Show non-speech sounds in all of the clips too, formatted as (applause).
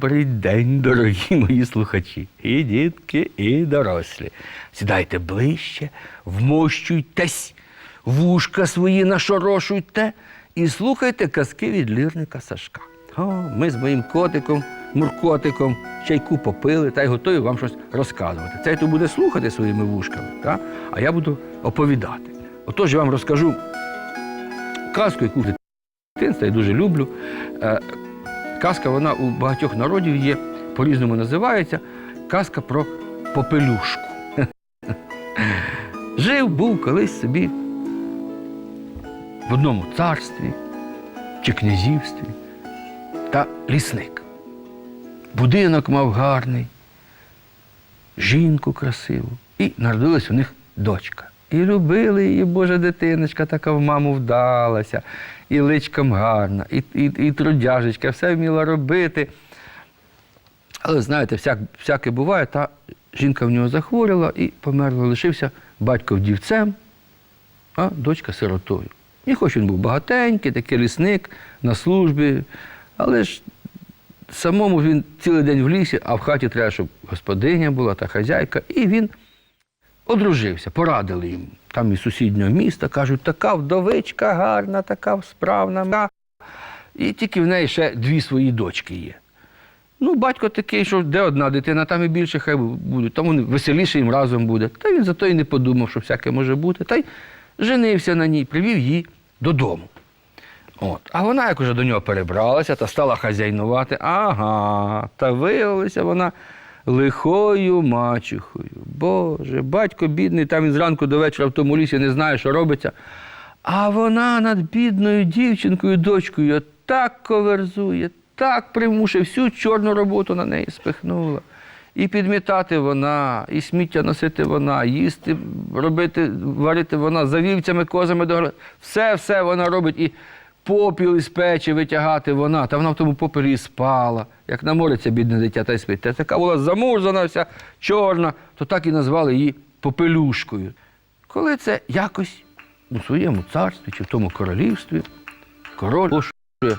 Добрий день, дорогі мої слухачі, і дітки, і дорослі. Сідайте ближче, вмощуйтесь, вушка свої нашорошуйте і слухайте казки від лірника Сашка. О, ми з моїм котиком, муркотиком, чайку попили та й готові вам щось розказувати. Цей то буде слухати своїми вушками, та? а я буду оповідати. Отож, я вам розкажу казку, яку в я дуже люблю. Казка вона у багатьох народів є, по-різному називається. Казка про попелюшку. (laughs) Жив був колись собі в одному царстві чи князівстві та лісник. Будинок мав гарний, жінку красиву. І народилась у них дочка. І любили її, Божа дитиночка, така в маму вдалася, і личком гарна, і, і, і трудяжечка, все вміла робити. Але знаєте, всяк, всяке буває, та жінка в нього захворіла і померла, лишився батько вдівцем, а дочка сиротою. І хоч він був багатенький, такий лісник на службі, але ж самому він цілий день в лісі, а в хаті треба, щоб господиня була та хазяйка. І він одружився, порадили йому. Там із сусіднього міста кажуть, така вдовичка гарна, така справна. І тільки в неї ще дві свої дочки є. Ну, батько такий, що де одна дитина, там і більше хай будуть, там вони веселіше їм разом буде. Та він зато і не подумав, що всяке може бути. Та й женився на ній, привів її додому. От. А вона, як уже до нього перебралася та стала хазяйнувати, ага, та виявилася вона лихою мачухою. Боже, батько бідний, там він зранку до вечора в тому лісі не знає, що робиться. А вона над бідною дівчинкою, дочкою так коверзує, так примушує, всю чорну роботу на неї спихнула. І підмітати вона, і сміття носити вона, їсти, робити, варити вона, за вівцями, козами доглядати. Все, все вона робить. І попіл із печі витягати вона. Та вона в тому попелі спала. Як намориться бідне дитя та й спить. Та така була замурзана, вся чорна, то так і назвали її попелюшкою. Коли це якось у своєму царстві чи в тому королівстві король оголошує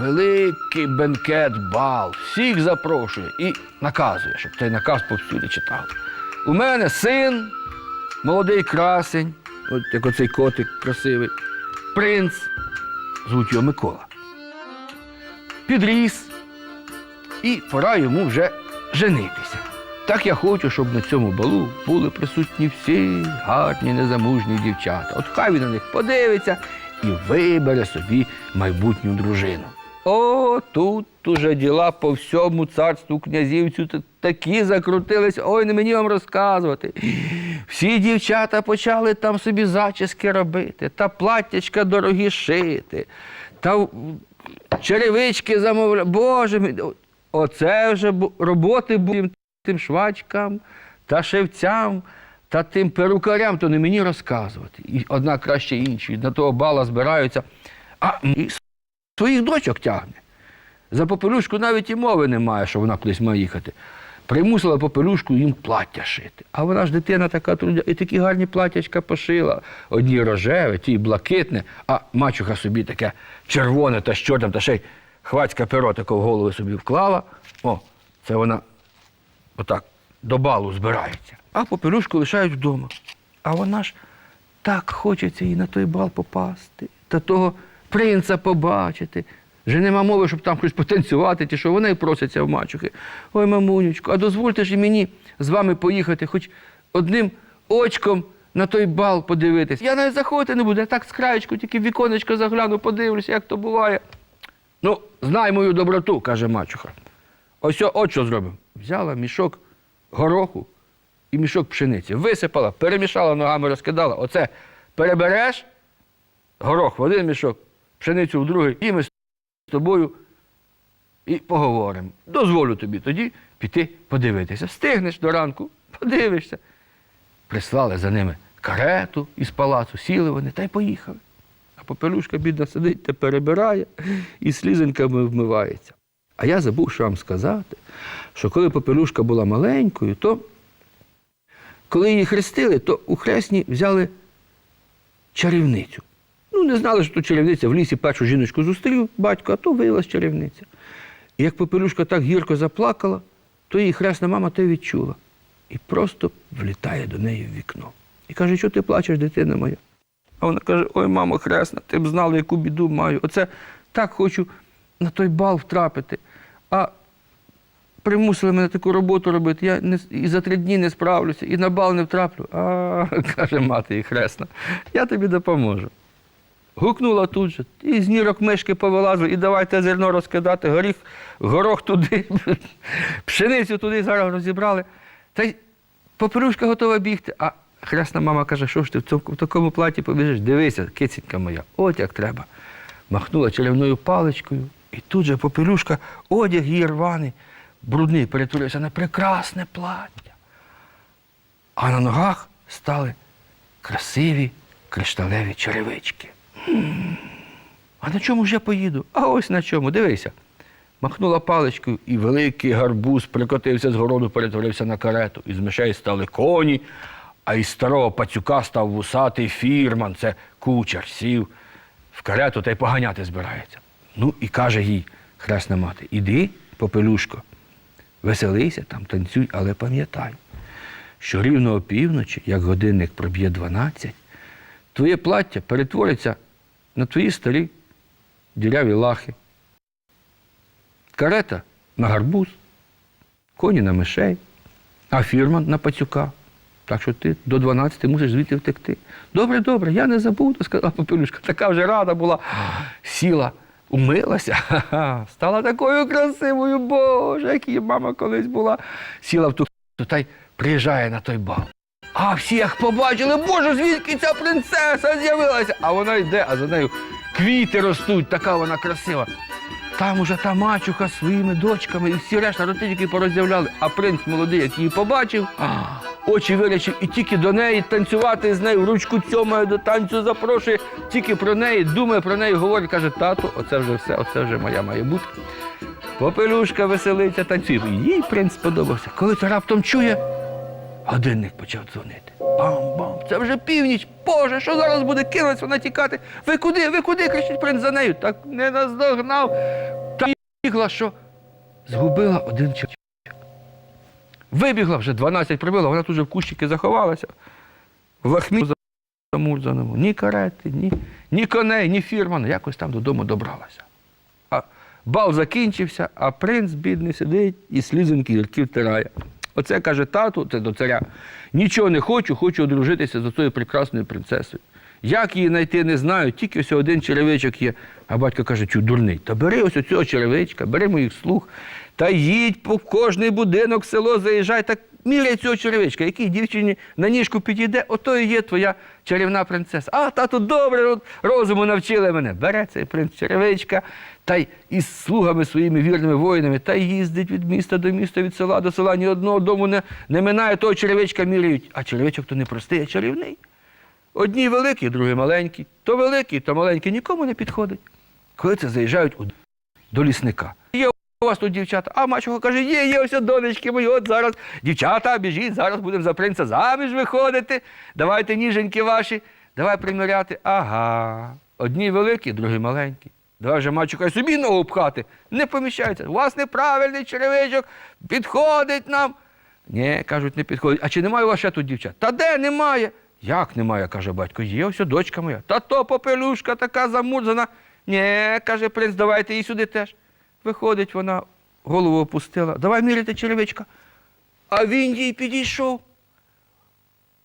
великий бенкет бал, всіх запрошує і наказує, щоб цей наказ повсюди читали. У мене син, молодий красень, от як оцей котик красивий, принц, звуть його Микола. Підріс, і пора йому вже женитися. Так я хочу, щоб на цьому балу були присутні всі гарні незамужні дівчата. От хай він на них подивиться і вибере собі майбутню дружину. О, тут уже діла по всьому царству князівцю такі закрутились, ой, не мені вам розказувати. Всі дівчата почали там собі зачіски робити, та платтячка дорогі шити, та черевички замовляти. Боже оце вже роботи були тим швачкам та шевцям та тим перукарям, то не мені розказувати. І одна краще іншої, на того бала збираються, а і своїх дочок тягне. За попелюшку навіть і мови немає, що вона кудись має їхати. Примусила попелюшку їм плаття шити. А вона ж дитина така трудя, і такі гарні платтячка пошила. Одні рожеве, ті блакитне, а мачуха собі таке червоне та з чорним, та ще й хвацьке перо таке в голову собі вклала. О, це вона отак до балу збирається. А попелюшку лишають вдома. А вона ж так хочеться їй на той бал попасти, та того принца побачити. Вже нема мови, щоб там щось потанцювати, чи що вона й проситься в мачухи. Ой, мамунючко, а дозвольте ж і мені з вами поїхати, хоч одним очком на той бал подивитись. Я навіть заходити не буду, я так з краєчку, тільки в віконечко загляну, подивлюся, як то буває. Ну, знай мою доброту, каже мачуха. Ось от що зробимо. Взяла мішок гороху і мішок пшениці. Висипала, перемішала ногами, розкидала. Оце перебереш, горох в один мішок, пшеницю в другий, і ми тобою і поговоримо. Дозволю тобі тоді піти подивитися. Встигнеш до ранку, подивишся. Прислали за ними карету із палацу, сіли вони та й поїхали. А попелюшка бідна сидить та перебирає і слізинками вмивається. А я забув, що вам сказати, що коли попелюшка була маленькою, то коли її хрестили, то у хресні взяли чарівницю. Ну, не знали, що тут чарівниця в лісі першу жіночку зустрів батько, а то виявилась чарівниця. І як попелюшка так гірко заплакала, то її хресна мама те відчула. І просто влітає до неї в вікно. І каже, що ти плачеш, дитина моя? А вона каже: Ой, мамо, хресна, ти б знала, яку біду маю. Оце так хочу на той бал втрапити. А примусили мене таку роботу робити. Я не, і за три дні не справлюся, і на бал не втраплю. А, (laughs) каже мати і хресна, я тобі допоможу. Гукнула тут же, і з нірок мишки повилазили, і давайте зерно розкидати, горіх, горох туди, (laughs) пшеницю туди зараз розібрали. Та й попелюшка готова бігти. А хресна мама каже, що ж ти в такому платі побіжиш? Дивися, кицінька моя, от як треба. Махнула чарівною паличкою, і тут же попелюшка, одяг її рваний, брудний, перетворився на прекрасне плаття. А на ногах стали красиві кришталеві черевички. А на чому ж я поїду? А ось на чому, дивися. Махнула паличкою, і великий гарбуз прикотився з городу, перетворився на карету. Із мишей стали коні, а із старого пацюка став вусатий фірман, це кучер, сів в карету та й поганяти збирається. Ну і каже їй хресна мати: іди, попелюшко, веселися там, танцюй, але пам'ятай, що рівно опівночі, як годинник проб'є 12, твоє плаття перетвориться на твої старі діряві лахи. Карета на гарбуз, коні на мишей, а фірман на пацюка. Так що ти до 12 мусиш звідти втекти. Добре, добре, я не забуду, сказала Попелюшка. Така вже рада була. Сіла, умилася, стала такою красивою, Боже, як її мама колись була. Сіла в ту та й приїжджає на той бал. А всі як побачили, Боже, звідки ця принцеса з'явилася? А вона йде, а за нею квіти ростуть, така вона красива. Там уже та мачуха своїми дочками і всі решта ротики порозявляли. А принц молодий, як її побачив, очі вирячив і тільки до неї танцювати з нею, ручку цьомає до танцю запрошує, тільки про неї, думає про неї, говорить, каже, тату, оце вже все, оце вже моя має бути. Попелюшка веселиться, танцює. Їй принц сподобався. Коли то раптом чує, годинник почав дзвонити. Бам-бам, це вже північ. Боже, що зараз буде? Кинулась вона тікати. Ви куди? Ви куди? кричить принц за нею. Так не наздогнав. Та бігла, що згубила один чоловік. Вибігла вже 12 прибила, вона тут же в кущики заховалася. В лахмі замурзаному. Ні карети, ні, ні коней, ні фірман. Якось там додому добралася. А бал закінчився, а принц, бідний, сидить і слізинки гірки втирає. Оце каже тату, це до царя. Нічого не хочу, хочу одружитися з цією прекрасною принцесою. Як її знайти, не знаю, тільки ось один черевичок є. А батько каже, чу, дурний, та бери ось цього черевичка, бери моїх слуг, та їдь по кожний будинок, село заїжджай, так міряй цього черевичка, який дівчині на ніжку підійде, ото і є твоя чарівна принцеса. А, тату, добре, розуму навчили мене. Бере цей принц черевичка, та й із слугами своїми вірними воїнами, та й їздить від міста до міста, від села до села, ні одного дому не, не минає, того черевичка міряють. А черевичок то не простий, а чарівний. Одні великі, другі маленькі. То великі, то маленькі нікому не підходить. Коли це заїжджають до лісника. Є у вас тут дівчата, а мачуха каже, є, є ось донечки мої, от зараз. Дівчата, біжіть, зараз будемо за принца заміж виходити. Давайте ніженьки ваші, давай приміряти. Ага. Одні великі, другі маленькі. Давай вже мачуха собі ногу пхати. Не поміщається. У вас неправильний черевичок, підходить нам. Ні, кажуть, не підходить. А чи немає у вас ще тут дівчат? Та де немає? Як немає, каже батько. Є ось дочка моя. Та то попелюшка така замурзана. Ні, каже принц, давайте її сюди теж. Виходить, вона голову опустила. Давай міряти черевичка. А він їй підійшов.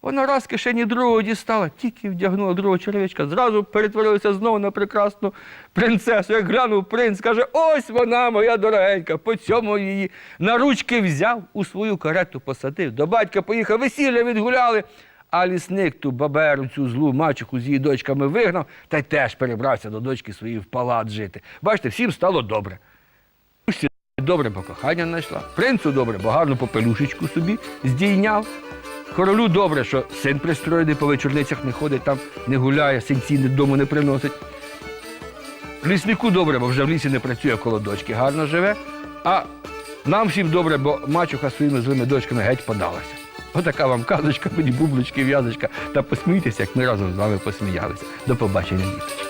Вона раз кишені другого дістала, тільки вдягнула другого черевичка, зразу перетворилася знову на прекрасну принцесу. Як глянув принц, каже, ось вона, моя дорогенька, по цьому її на ручки взяв, у свою карету посадив. До батька поїхав, весілля відгуляли. А лісник ту баберу, цю злу мачуху з її дочками вигнав та й теж перебрався до дочки своєї в палац жити. Бачите, всім стало добре. Добре, бо кохання знайшла. Принцу добре, бо гарну попелюшечку собі здійняв. Королю добре, що син пристроєний по вечорницях не ходить, там не гуляє, синці додому не приносить. Ліснику добре, бо вже в лісі не працює коло дочки, гарно живе. А нам всім добре, бо мачуха своїми злими дочками геть подалася. Отака вам казочка, мені бублички, в'язочка. Та посмійтеся, як ми разом з вами посміялися. До побачення, діти.